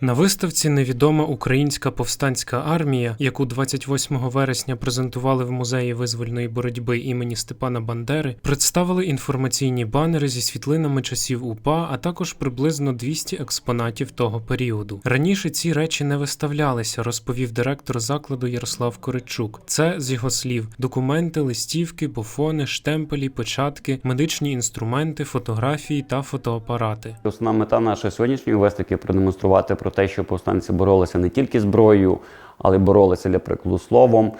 На виставці Невідома українська повстанська армія, яку 28 вересня презентували в музеї визвольної боротьби імені Степана Бандери, представили інформаційні банери зі світлинами часів УПА, а також приблизно 200 експонатів того періоду. Раніше ці речі не виставлялися, розповів директор закладу Ярослав Коричук. Це з його слів: документи, листівки, бофони, штемпелі, печатки, медичні інструменти, фотографії та фотоапарати. Основна мета нашої сьогоднішньої виставки продемонструвати про те, що повстанці боролися не тільки зброєю, але й боролися для прикладу словом.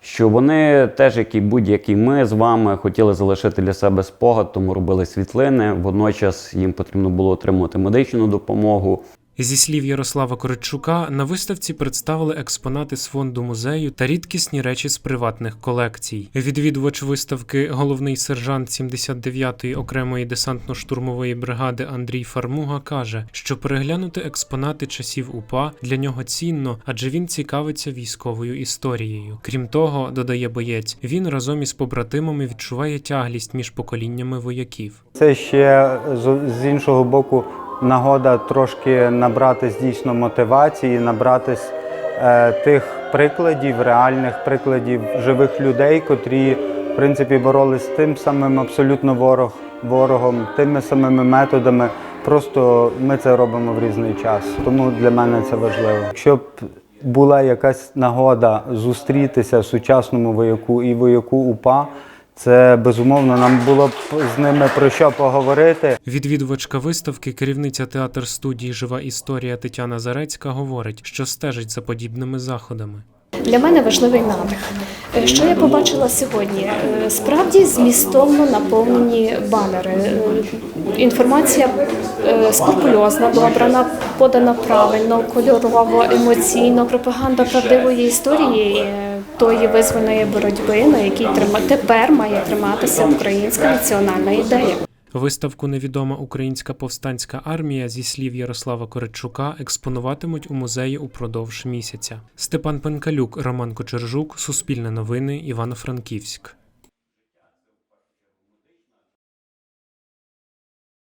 Що вони теж, як і будь-які ми з вами, хотіли залишити для себе спогад, тому робили світлини. Водночас їм потрібно було отримувати медичну допомогу. Зі слів Ярослава Коричука, на виставці представили експонати з фонду музею та рідкісні речі з приватних колекцій. Відвідувач виставки, головний сержант 79-ї окремої десантно-штурмової бригади Андрій Фармуга каже, що переглянути експонати часів УПА для нього цінно, адже він цікавиться військовою історією. Крім того, додає боєць, він разом із побратимами відчуває тяглість між поколіннями вояків. Це ще з іншого боку нагода трошки набратись дійсно мотивації, набратись е, тих прикладів, реальних прикладів живих людей, котрі в принципі боролись з тим самим абсолютно ворог, ворогом, тими самими методами. Просто ми це робимо в різний час. Тому для мене це важливо. Щоб була якась нагода зустрітися сучасному вояку і вояку УПА. Це безумовно нам було б з ними про що поговорити. Відвідувачка виставки, керівниця театр студії Жива історія Тетяна Зарецька говорить, що стежить за подібними заходами. Для мене важливий надих. Е, Що я побачила сьогодні? Е, Справді змістовно наповнені банери. Е, Інформація скрупульозна, добрана, подана правильно, кольорово, емоційно. Пропаганда правдивої історії тої визвольної боротьби, на якій трима- тепер має триматися українська національна ідея. Виставку Невідома українська повстанська армія зі слів Ярослава Коричука експонуватимуть у музеї упродовж місяця. Степан Пенкалюк, Роман Кочержук, Суспільне новини, Івано-Франківськ.